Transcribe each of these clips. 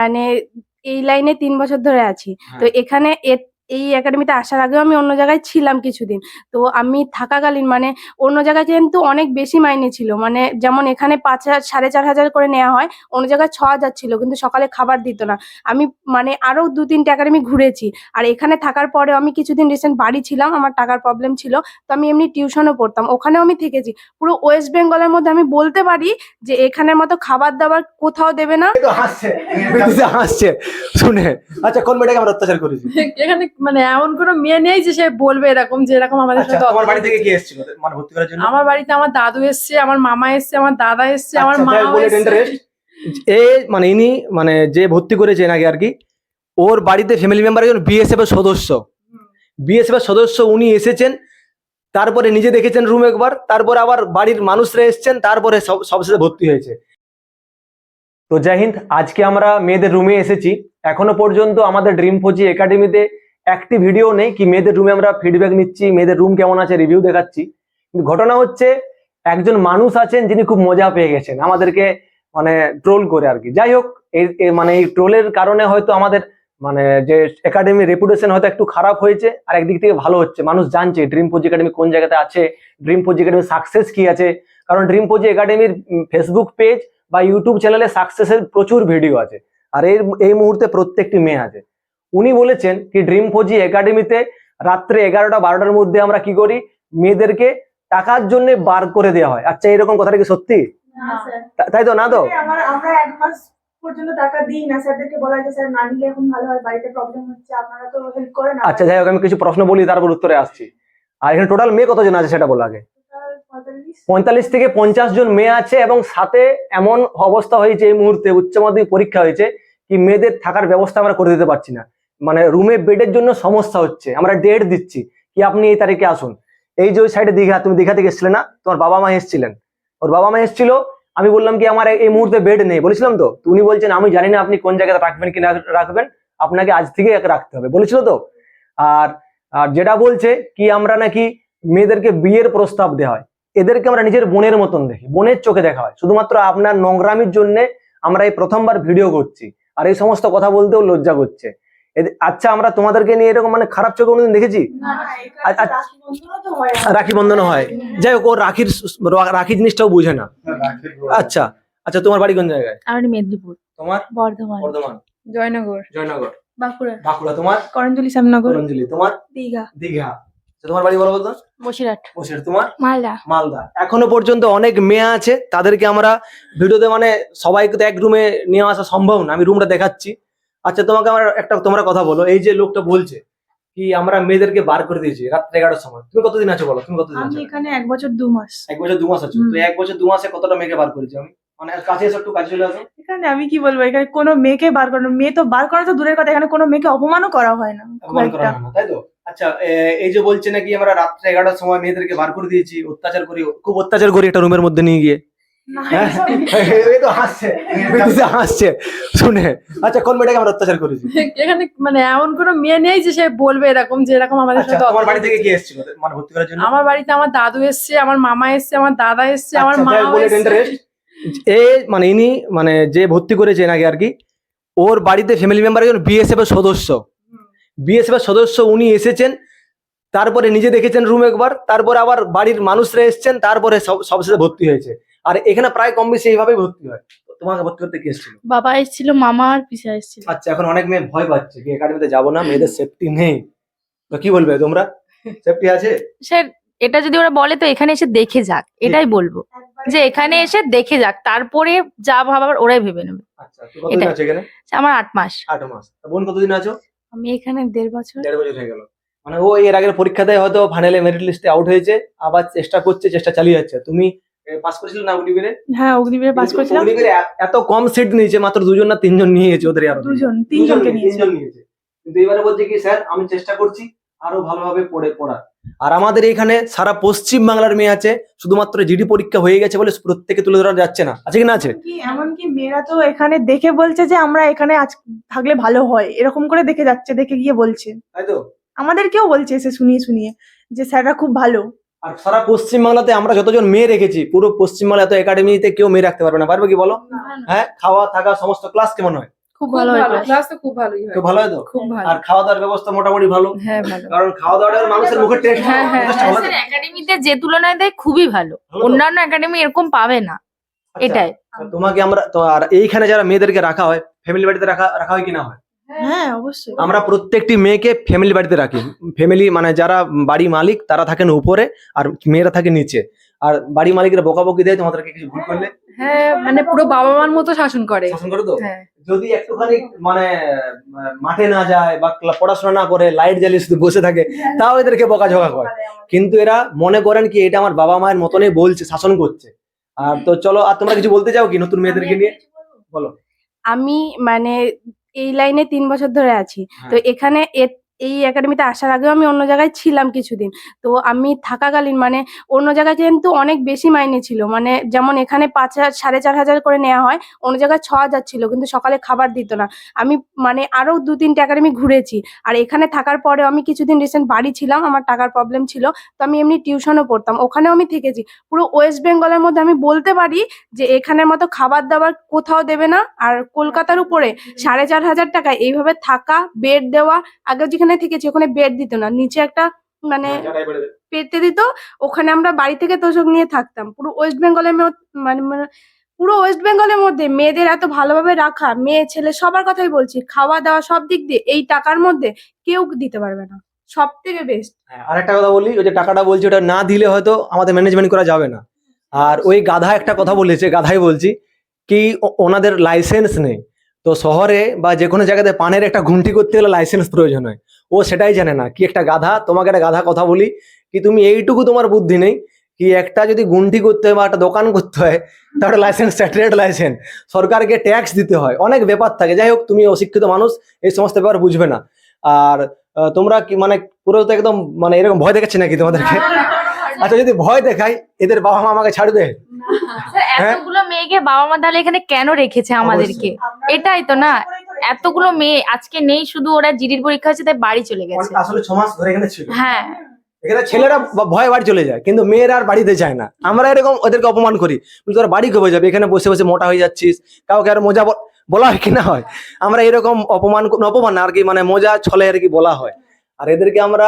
মানে এই লাইনে তিন বছর ধরে আছি। তো এখানে এ- এই একাডেমিতে আসার আগেও আমি অন্য জায়গায় ছিলাম কিছুদিন। তো আমি থাকাকালীন মানে অন্য জায়গায় কিন্তু অনেক বেশি মাইনে ছিল। মানে যেমন এখানে পাঁচ হাজার সাড়ে চার হাজার করে নেওয়া হয় অন্য জায়গায় ছ হাজার ছিল কিন্তু সকালে খাবার দিত না। আমি মানে আরও দু তিনটে একাডেমি ঘুরেছি। আর এখানে থাকার পরেও আমি কিছুদিন রিসেন্ট বাড়ি ছিলাম আমার টাকার প্রবলেম ছিল তো আমি এমনি টিউশনও পড়তাম। ওখানেও আমি থেকেছি। পুরো ওয়েস্ট বেঙ্গলের মধ্যে আমি বলতে পারি যে এখানের মতো খাবার দাবার কোথাও দেবে না। তো হাসছে। হাসছে। শুনে। আচ্ছা কোন মেয়েটাকে আমরা অত্যাচার করেছি? এখানে মানে এমন কোনো মেয়ে নেই যে সে বলবে এরকম যে এরকম আমাদের আচ্ছা সাথে তোমার বাড়ি থেকে কে এসেছিল মানে ভর্তি করার জন্য? আমার বাড়িতে আমার দাদু এসছে আমার মামা এসছে আমার দাদা এসছে আমার আচ্ছা, মা। এ মানে ইনি মানে যে ভর্তি করেছেন আগে আর কি ওর বাড়িতে ফ্যামিলি মেম্বার একজন বিএসএফ এর সদস্য। বিএসএফ এর সদস্য উনি এসেছেন তারপরে নিজে দেখেছেন রুম একবার তারপরে আবার বাড়ির মানুষরা এসেছেন তারপরে সব সবশেষে ভর্তি হয়েছে। তো জয় হিন্দ আজকে আমরা মেয়েদের রুমে এসেছি। এখনও পর্যন্ত আমাদের ড্রিম ফোজি একাডেমিতে একটি ভিডিও নেই কি মেয়েদের রুমে আমরা ফিডব্যাক নিচ্ছি, মেয়েদের রুম কেমন আছে রিভিউ দেখাচ্ছি। কিন্তু ঘটনা হচ্ছে, একজন মানুষ আছেন যিনি খুব মজা পেয়ে গেছেন, আমাদেরকে মানে ট্রোল করে আর কি। যাই হোক এই- মানে এই ট্রোলের কারণে হয়তো আমাদের মানে যে একাডেমির রেপুটেশন হয়তো একটু খারাপ হয়েছে, আর একদিক থেকে ভালো হচ্ছে। মানুষ জানছে ড্রিম ফোজি একাডেমি কোন জায়গাতে আছে ড্রিম ফোজি একাডেমির সাকসেস কি আছে? কারণ ড্রিম ফোজি একাডেমির ফেসবুক পেজ বা ইউটিউব চ্যানেলে সাকসেসের প্রচুর ভিডিও আছে। আর এই এই মুহূর্তে প্রত্যেকটি মেয়ে আছে। উনি বলেছেন কি ড্রিম ফোজি একাডেমিতে রাত্রে এগারোটা বারোটার মধ্যে আমরা কি করি? মেয়েদেরকে টাকার জন্য বার করে দেওয়া হয়। আচ্ছা এরকম কথাটা কি সত্যি? তাই তো না তো? আমরা এক মাস পর্যন্ত টাকা দিই না স্যারদেরকে বলা যে স্যার না নিলে এখন ভালো হয় বাড়িতে প্রবলেম হচ্ছে আপনারা তো হেল্প করেন আচ্ছা যাই হোক আমি কিছু প্রশ্ন বলি তারপর উত্তরে আসছি। আর এখানে টোটাল মেয়ে কতজন আছে সেটা বলো আগে। পঁয়তাল্লিশ থেকে পঞ্চাশ জন মেয়ে আছে এবং সাথে এমন অবস্থা হয়েছে এই মুহূর্তে উচ্চ মাধ্যমিক পরীক্ষা হয়েছে কি মেয়েদের থাকার ব্যবস্থা আমরা করে দিতে পারছি না। মানে রুমে বেডের জন্য সমস্যা হচ্ছে। আমরা ডেট দিচ্ছি। কি আপনি এই তারিখে আসুন। এই যে ওই সাইডে দীঘা, তুমি দীঘা থেকে এসেছিলে না? তোমার বাবা মা এসেছিলেন। ওর বাবা মা এসেছিল, আমি বললাম কি, আমার এই মুহূর্তে বেড নেই। বলেছিলাম তো? উনি বলছেন, আমি জানি না আপনি কোন জায়গায় রাখবেন কি না রাখবেন। আপনাকে আজ থেকে একে রাখতে হবে। বলেছিল তো? আর আর যেটা বলছে, কি আমরা নাকি মেয়েদেরকে বিয়ের প্রস্তাব দেওয়া হয়। এদেরকে আমরা নিজের বোনের মতন দেখি। বোনের চোখে দেখা হয়। শুধুমাত্র আপনার নোংরামির জন্য আমরা এই প্রথমবার ভিডিও করছি। আর এই সমস্ত কথা বলতেও লজ্জা করছে। আচ্ছা আমরা তোমাদেরকে নিয়ে এরকম মানে খারাপ চোখে কোনোদিন দেখেছি? না আ- আ- রাখি হয় বন্ধন হয়। যাই হোক ও রাখির রাখি জিনিসটাও বুঝে না। আচ্ছা আচ্ছা তোমার বাড়ি কোন জায়গায়? আমার মেদিনীপুর। তোমার? বর্ধমান। বর্ধমান। জয়নগর। জয়নগর। বাঁকুড়া। বাঁকুড়া তোমার? করঞ্জলি শ্যামনগর। অঞ্জলি তোমার? দীঘা। দীঘা। আচ্ছা, তোমার বাড়ি বলো বলতো? বসিরহাট। বসির তোমার? মালদা। মালদা। এখনও পর্যন্ত অনেক মেয়ে আছে তাদেরকে আমরা ভিডিওতে মানে সবাইকে তো এক রুমে নিয়ে আসা সম্ভব না আমি রুমটা দেখাচ্ছি। আচ্ছা তোমাকে আমার একটা তোমরা কথা বলো এই যে লোকটা বলছে কি আমরা মেয়েদেরকে বার করে দিয়েছি রাত্রে এগারোটার সময় তুমি কতদিন আছো বলো তুমি কতদিন আমি আছো? এখানে এক বছর দু মাস। এক বছর দু মাস আছো। তো এক বছর দু মাসে কতটা মেয়েকে বার করেছি? আমি মানে কাছে এসে একটু কাছে চলে আসো। এখানে আমি কি বলব এখানে কোনো মেয়েকে বার করানো মেয়ে তো বার করা তো দূরের কথা এখানে কোনো মেয়েকে অপমানও করা হয় না অপমান করা হয় না, তাই তো? আচ্ছা এই যে বলছে নাকি আমরা রাত্রে এগারোটার সময় মেয়েদেরকে বার করে দিয়েছি অত্যাচার করি খুব অত্যাচার করি একটা রুমের মধ্যে নিয়ে গিয়ে। না, হ্যাঁ? হাসছে। শুনে। আচ্ছা কোন মেয়েটাকে আমরা অত্যাচার করেছি? এখানে মানে এমন কোনো মেয়ে নেই যে সে বলবে এরকম যে এরকম আমাদের আচ্ছা সাথে তোমার বাড়ি থেকে কে এসেছিল? মানে ভর্তি করার জন্য? আমার বাড়িতে আমার দাদু এসছে আমার মামা এসছে আমার দাদা এসছে আমার আচ্ছা, মা। এ মানে ইনি মানে যে ভর্তি করেছেন আগে আর কি ওর বাড়িতে ফ্যামিলি মেম্বার একজন বিএসএফ এর সদস্য। বিএসএফ এর সদস্য উনি এসেছেন তারপরে নিজে দেখেছেন রুম একবার তারপরে আবার বাড়ির মানুষরা এসেছেন তারপরে সব সবশেষে ভর্তি হয়েছে। আর এখানে প্রায় কম বেশি এইভাবেই ভর্তি হয়। তোমাকে ভর্তি করতে কে এসেছিল? বাবা এসেছিল মামা আর পিসা এসেছিল। আচ্ছা এখন অনেক মেয়ে ভয় পাচ্ছে কি একাডেমিতে যাব না মেয়েদের সেফটি নেই। তো কি বলবে তোমরা? সেফটি আছে? স্যার এটা যদি ওরা বলে তো এখানে এসে দেখে যাক এটাই বলব। যে এখানে এসে দেখে যাক তারপরে যা ভাবার ওরাই ভেবে নেবে। আচ্ছা তো কতদিন। আছে এখানে? আমার আট মাস। আট মাস। তা বোন কতদিন আছো? আমি এখানে দেড় বছর। দেড় বছর হয়ে গেল। মানে ও এর আগের পরীক্ষাতে হয়তো ফাইনালে মেরিট লিস্টে আউট হয়েছে আবার চেষ্টা করছে চেষ্টা চালিয়ে যাচ্ছে। তুমি পাস করেছিলে না অগ্নিবীরে? হ্যাঁ অগ্নিবীরে পাস করেছিলাম অগ্নিবীরে এত কম সিট নিয়েছে মাত্র দুজন না তিনজন নিয়েছে ওদের আরও দুজন তিনজনকে নিয়েছি। নিয়েছে। কিন্তু এবারে বলছে কি স্যার আমি চেষ্টা করছি আরও ভালোভাবে পড়ে পড়ার। আর আমাদের এখানে সারা পশ্চিম বাংলার মেয়ে আছে শুধুমাত্র জিডি পরীক্ষা হয়ে গেছে বলে প্রত্যেকে তুলে ধরা যাচ্ছে না। আছে কি না আছে? এমনকি মেয়েরা তো এখানে দেখে বলছে যে আমরা এখানে আজ থাকলে ভালো হয়। এরকম করে দেখে যাচ্ছে দেখে গিয়ে বলছে। তাই তো? আমাদেরকেও বলছে এসে শুনিয়ে শুনিয়ে যে স্যাররা খুব ভালো। আর সারা পশ্চিম বাংলাতে আমরা যতজন মেয়ে রেখেছি পুরো পশ্চিম বাংলা এত একাডেমিতে কেউ মেয়ে রাখতে পারবে না। পারবে কি বলো? হ্যাঁ খাওয়া থাকা সমস্ত ক্লাস কেমন হয়? খুব ভালো ভালো হয় ক্লাস তো খুব ভালোই হয়। ভালো হয় তো? খুব ভালো। আর খাওয়া দাওয়ার ব্যবস্থা মোটামুটি ভালো? হ্যাঁ ভালো। কারণ খাওয়া দাওয়াটা মানুষের মুখে টেস্ট হ্যাঁ, হ্যাঁ, একাডেমিতে যে তুলনায় দেয় খুবই ভালো। অন্যান্য একাডেমি এরকম পাবে না। আচ্ছা, এটাই। তোমাকে আমরা তো আর এইখানে যারা মেয়েদেরকে রাখা হয় ফ্যামিলি বাড়িতে রাখা রাখা হয় কি না হয়? হ্যাঁ অবশ্যই। আমরা প্রত্যেকটি মেয়েকে ফ্যামিলি বাড়িতে রাখি। ফ্যামিলি মানে যারা বাড়ি মালিক তারা থাকেন উপরে আর মেয়েরা থাকে নিচে। আর বাড়ি মালিকের বকাবকি দেয় তোমাদেরকে কিছু ভুল করলে? হ্যাঁ মানে পুরো বাবা মার মতো শাসন করে। শাসন করে তো? হ্যাঁ। যদি একটুখানি মানে মাঠে না যায় বা পড়াশোনা না করে লাইট জ্বালিয়ে শুধু বসে থাকে তাও এদেরকে বকাঝকা করে। কিন্তু এরা মনে করেন কি এটা আমার বাবা মায়ের মতনই বলছে শাসন করছে। আর তো চলো আর তোমরা কিছু বলতে চাও কি নতুন মেয়েদেরকে নিয়ে? বলো। আমি মানে এই লাইনে তিন বছর ধরে আছি তো হ্যাঁ। এখানে এ- এই একাডেমিতে আসার আগেও আমি অন্য জায়গায় ছিলাম কিছুদিন। তো আমি থাকাকালীন মানে অন্য জায়গায় কিন্তু অনেক বেশি মাইনে ছিল। মানে যেমন এখানে পাঁচ হাজার সাড়ে চার হাজার করে নেওয়া হয় অন্য জায়গায় ছ হাজার ছিল কিন্তু সকালে খাবার দিত না। আমি মানে আরও দু তিনটে একাডেমি ঘুরেছি। আর এখানে থাকার পরেও আমি কিছুদিন রিসেন্ট বাড়ি ছিলাম আমার টাকার প্রবলেম ছিল তো আমি এমনি টিউশনও পড়তাম। ওখানেও আমি থেকেছি। পুরো ওয়েস্ট বেঙ্গলের মধ্যে আমি বলতে পারি যে এখানের মতো খাবার দাবার কোথাও দেবে না। আর কলকাতার উপরে সাড়ে চার হাজার টাকায় এইভাবে থাকা বেড দেওয়া আগে যেখানে থেকেছি ওখানে বেড দিত না নিচে একটা মানে পেতে দিত ওখানে আমরা বাড়ি থেকে তোষক নিয়ে থাকতাম। পুরো ওয়েস্ট বেঙ্গলের মানে মানে পুরো ওয়েস্ট বেঙ্গলের মধ্যে মেয়েদের এত ভালোভাবে রাখা মেয়ে ছেলে সবার কথাই বলছি খাওয়া দাওয়া সব দিক দিয়ে এই টাকার মধ্যে কেউ দিতে পারবে না। সব থেকে বেস্ট আর একটা কথা বলি ওই যে টাকাটা বলছি ওটা না দিলে হয়তো আমাদের ম্যানেজমেন্ট করা যাবে না। আর ওই গাধা একটা কথা বলেছে গাধাই বলছি কি ওনাদের লাইসেন্স নেই। তো শহরে বা যে কোনো জায়গাতে পানের একটা ঘুমটি করতে গেলে লাইসেন্স প্রয়োজন হয়। ও সেটাই জানে না। কি একটা গাধা? তোমাকে একটা গাধা কথা বলি। কি তুমি এইটুকু তোমার বুদ্ধি নেই? কি একটা যদি গুন্ডি করতে হয় বা একটা দোকান করতে হয় তাহলে লাইসেন্স ট্রেড লাইসেন্স সরকারকে ট্যাক্স দিতে হয়। অনেক ব্যাপার থাকে। যাই হোক তুমি অশিক্ষিত মানুষ এই সমস্ত ব্যাপার বুঝবে না। আর তোমরা কি মানে পুরো তো একদম মানে এরকম ভয় দেখাচ্ছে নাকি তোমাদেরকে? আচ্ছা যদি ভয় দেখাই এদের বাবা মা আমাকে ছাড়বে? হ্যাঁ? এতগুলো মেয়েকে বাবা মা তাহলে এখানে কেন রেখেছে আমাদেরকে? এটাই তো না। এতগুলো মেয়ে আজকে নেই শুধু ওরা জিডির পরীক্ষা হচ্ছে তাই বাড়ি চলে গেছে। আসলে ছ মাস ধরে এখানে ছিল। হ্যাঁ। এখানে ছেলেরা ভয় বাড়ি চলে যায় কিন্তু মেয়েরা আর বাড়িতে যায় না। আমরা এরকম ওদেরকে অপমান করি তোরা বাড়ি কবে যাবে? এখানে বসে বসে মোটা হয়ে যাচ্ছিস। কাউকে আর মজা বলা হয় কি না হয়? আমরা এরকম অপমান অপমান না আর কি মানে মজা ছলে আর কি বলা হয়। আর এদেরকে আমরা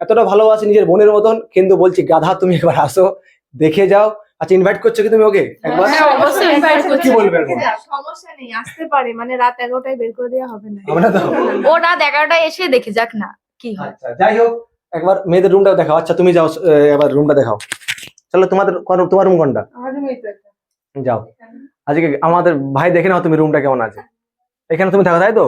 এতটা ভালোবাসি নিজের বোনের মতন কিন্তু বলছি গাধা তুমি একবার আসো দেখে যাও। আচ্ছা ইনভাইট করছ কি তুমি ওকে? একবার? হ্যাঁ, অবশ্যই invite করছি। কি বলবে সমস্যা নেই আসতে পারে মানে রাত এগারোটায় বের করে দেওয়া হবে না। আমরা তো ও রাত এগারোটায় এসে দেখে যাক না কি হয়। আচ্ছা যাই হোক একবার মেয়েদের রুমটা দেখাও। আচ্ছা তুমি যাও এবার রুমটা দেখাও। চলো তোমাদের কোন- তোমার রুম কোনটা? এই। যাও। আজকে আমাদের ভাই দেখে নাও তুমি রুমটা কেমন আছে। এখানে তুমি থাকো তাই তো?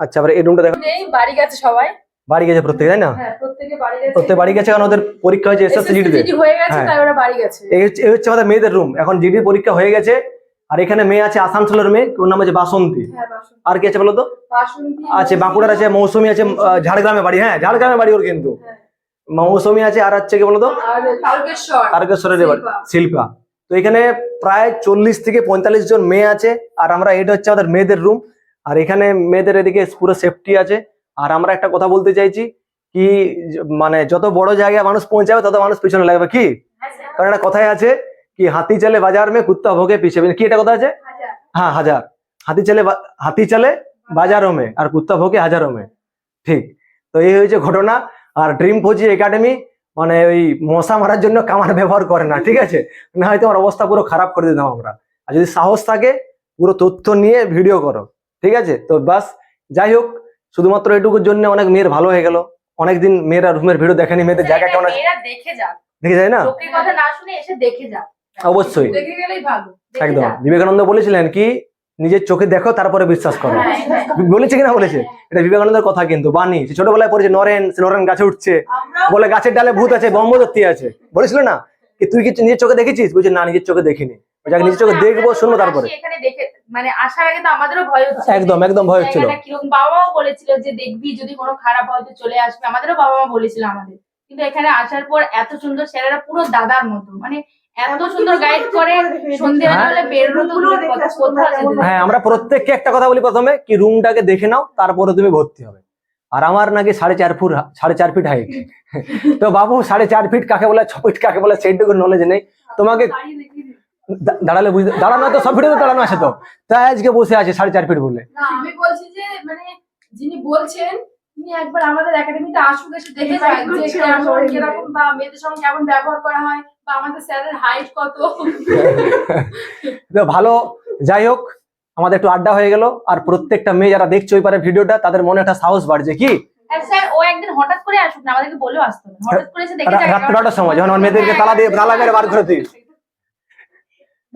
আচ্ছা এবার এই রুমটা দেখো। নেই বাড়ি গেছে সবাই। বাড়ি গেছে প্রত্যেকে তাই না? হ্যাঁ প্রত্যেকে বাড়ি গেছে। কারণ ওদের পরীক্ষা হয়েছে এসএসসি জিডিতে SSCG গেছে। তাই ওরা বাড়ি গেছে। এই হচ্ছে আমাদের মেয়েদের রুম এখন জিডি পরীক্ষা হয়ে গেছে আর এখানে মেয়ে আছে আসানসোলের মেয়ে ওর নাম আছে বাসন্তী। হ্যাঁ আর কি আছে বলো তো? আছে বাঁকুড়ার আছে মৌসুমী আছে ঝাড়গ্রামে বাড়ি হ্যাঁ ঝাড়গ্রামে বাড়ি ওর কিন্তু। হ্যাঁ। মৌসুমী আছে আর হচ্ছে কি বলো তো? তারকেশ্বরের বাড়ি। শিল্পা। তো এখানে প্রায় চল্লিশ থেকে পঁয়তাল্লিশ জন মেয়ে আছে আর আমরা এটা হচ্ছে আমাদের মেয়েদের রুম আর এখানে মেয়েদের এদিকে পুরো সেফটি আছে। আর আমরা একটা কথা বলতে চাইছি কি মানে যত বড় জায়গায় মানুষ পৌঁছাবে, তত মানুষ পিছনে লাগবে। কি? কারণ একটা কথাই আছে কি, হাতি চলে বাজার মে কুত্তা ভোগে পিছে। কি এটা কথা আছে? হ্যাঁ হাজার। হাতি চলে হাতি চলে বাজারও মে আর কুত্তা ভোগে হাজারও মে। ঠিক। তো এই হয়েছে ঘটনা। আর ড্রিম ফৌজি একাডেমি মানে ওই মশা মারার জন্য কামার ব্যবহার করে না, ঠিক আছে? না হয়তো আমার অবস্থা পুরো খারাপ করে দিতাম আমরা। আর যদি সাহস থাকে, পুরো তথ্য নিয়ে ভিডিও করো, ঠিক আছে? তো বাস যাই হোক শুধুমাত্র এটুকুর জন্য অনেক মেয়ের ভালো হয়ে গেল। অনেকদিন মেয়েরা রুমের ভিডিও দেখেনি মেয়েদের জায়গা কেমন আছে? দেখে যায় না? লোকের কথা না শুনে এসে দেখে যাক। অবশ্যই। দেখে গেলেই ভালো একদম। বিবেকানন্দ বলেছিলেন কি নিজের চোখে দেখো তারপরে বিশ্বাস করো। হ্যাঁ, হ্যাঁ। বলেছে কিনা বলেছে? এটা বিবেকানন্দের কথা কিন্তু বাণী। সে ছোটবেলায় পড়েছে নরেন সে নরেন গাছে উঠছে। বলে গাছের ডালে ভূত আছে ব্রহ্মদত্তি আছে। বলেছিল না? তুই কি নিজের চোখে দেখেছিস? বলছে না নিজের চোখে দেখিনি। নিজের চোখে দেখব শুনব তারপরে। এখানে দেখে মানে আসার আগে তো আমাদেরও ভয় হচ্ছিল একদম একদম ভয় হচ্ছিল কীরকম? বাবা মাও বলেছিল যে দেখবি যদি কোনো খারাপ হয় তো চলে আসবে। আমাদেরও বাবা মা বলেছিল আমাদের। কিন্তু এখানে আসার পর এত সুন্দর স্যারেরা পুরো দাদার মতো। মানে এত সুন্দর গাইড করে সন্ধ্যে হ্যাঁ। না। হ্যাঁ আমরা প্রত্যেককে একটা কথা বলি প্রথমে কি রুমটাকে দেখে নাও তারপরে তুমি ভর্তি হবে। আর আমার নাকি সাড়ে চার ফুট সাড়ে চার ফিট হাইট তো বাবু সাড়ে চার ফিট কাকে বলে ছ ফিট কাকে বলে সেইটুকু নলেজ নেই। তোমাকে দাঁড়ালে বুঝতে দাঁড়ানো তো সব ভিডিওতে দাঁড়ানো আছে তো। তাই আজকে বসে আছে সাড়ে চার ফিট বলে। আমি বলছি যে মানে যিনি বলছেন তিনি একবার আমাদের একাডেমিতে আসুক এসে দেখে যান যে কেমন। কীরকম বা মেয়েদের সঙ্গে কেমন ব্যবহার করা হয় বা আমাদের স্যারের হাইট কত। ভালো যাই হোক আমাদের একটু আড্ডা হয়ে গেল। আর প্রত্যেকটা মেয়ে যারা দেখছে ওই পারে ভিডিওটা তাদের মনে একটা সাহস বাড়ছে কি? আর স্যার ও একদিন হঠাৎ করে আসুক না আমাদেরকে বলেও আসতো না। হঠাৎ করে এসে দেখে রা- যাক রাত্রি সময় যখন আমার মেয়েদেরকে তালা দিয়ে তালা মেরে বার করে দিই।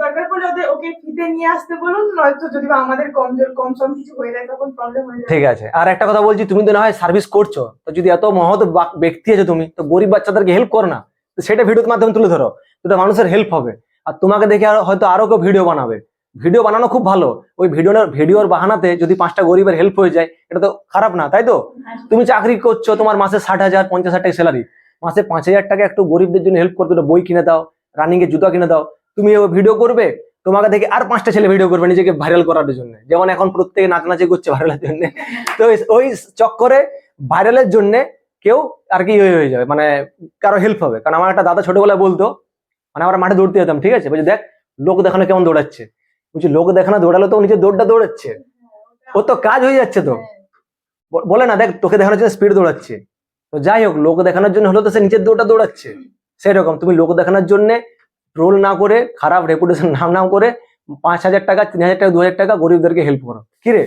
দরকার পড়লে ওদের ওকে ফিতে নিয়ে আসতে বলুন, নয়তো যদি আমাদের কম জোর কম সম কিছু হয়ে যায়, তখন প্রবলেম হয়ে যায় ঠিক আছে। আর একটা কথা বলছি, তুমি তো না হয় সার্ভিস করছ, তো যদি এত মহৎ ব্যক্তি আছে তুমি, তো গরিব বাচ্চাদেরকে হেল্প করো না। তো সেটা ভিডিওর মাধ্যমে তুলে ধরো তো মানুষের হেল্প হবে। আর তোমাকে দেখে হয়তো আরও কেউ ভিডিও বানাবে। ভিডিও বানানো খুব ভালো। ওই ভিডিও ভিডিওর বাহানাতে যদি পাঁচটা গরিবের হেল্প হয়ে যায়, এটা তো খারাপ না, তাই তো? তুমি চাকরি করছ, তোমার মাসে ষাট হাজার, পঞ্চাশ হাজার টাকা স্যালারি মাসে পাঁচ হাজার টাকা একটু গরিবদের জন্য হেল্প করতে বই কিনে দাও রানিং এর জুতা কিনে দাও। তুমি ভিডিও করবে, তোমাকে দেখে আর পাঁচটা ছেলে ভিডিও করবে নিজেকে ভাইরাল করার জন্য। যেমন এখন প্রত্যেকে নাচানাচি করছে ভাইরালের জন্য। তো ওই- চক্করে ভাইরালের জন্য কেউ আর কি ইয়ে হয়ে যাবে মানে কারও হেল্প হবে। কারণ আমার একটা দাদা ছোটবেলায় বলতো মানে আমরা মাঠে দৌড়তে যেতাম, ঠিক আছে? বলছি, দেখ, লোক দেখানো কেমন দৌড়াচ্ছে? বলছি, লোক দেখানো দৌড়ালে তো নিজের দৌড়টা দৌড়াচ্ছে। ও তো কাজ হয়ে যাচ্ছে তো। বলে না, দেখ, তোকে দেখানোর জন্য স্পিড দৌড়াচ্ছে। তো যাই হোক, লোক দেখানোর জন্য হলো তো সে নিজের দৌড়টা দৌড়াচ্ছে। সেরকম, তুমি লোক দেখানোর জন্য রোল না করে খারাপ রেপুটেশন নাম নাম করে পাঁচ হাজার টাকা তিন হাজার টাকা দু হাজার টাকা গরিবদেরকে হেল্প করো। কি রে?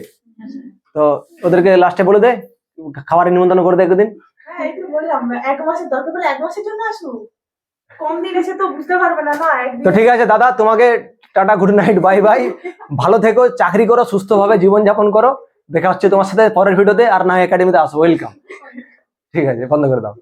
তো ওদেরকে লাস্টে বলে দে খাবারের নিমন্ত্রণ করে দে একদিন। হ্যাঁ একদিন। তো ঠিক আছে দাদা তোমাকে tata good night bye bye ভালো থেকো চাকরি করো সুস্থভাবে জীবনযাপন করো। দেখা হচ্ছে তোমার সাথে পরের ভিডিওতে আর না একাডেমিতে আসো ওয়েলকাম ঠিক আছে বন্ধ করে দাও।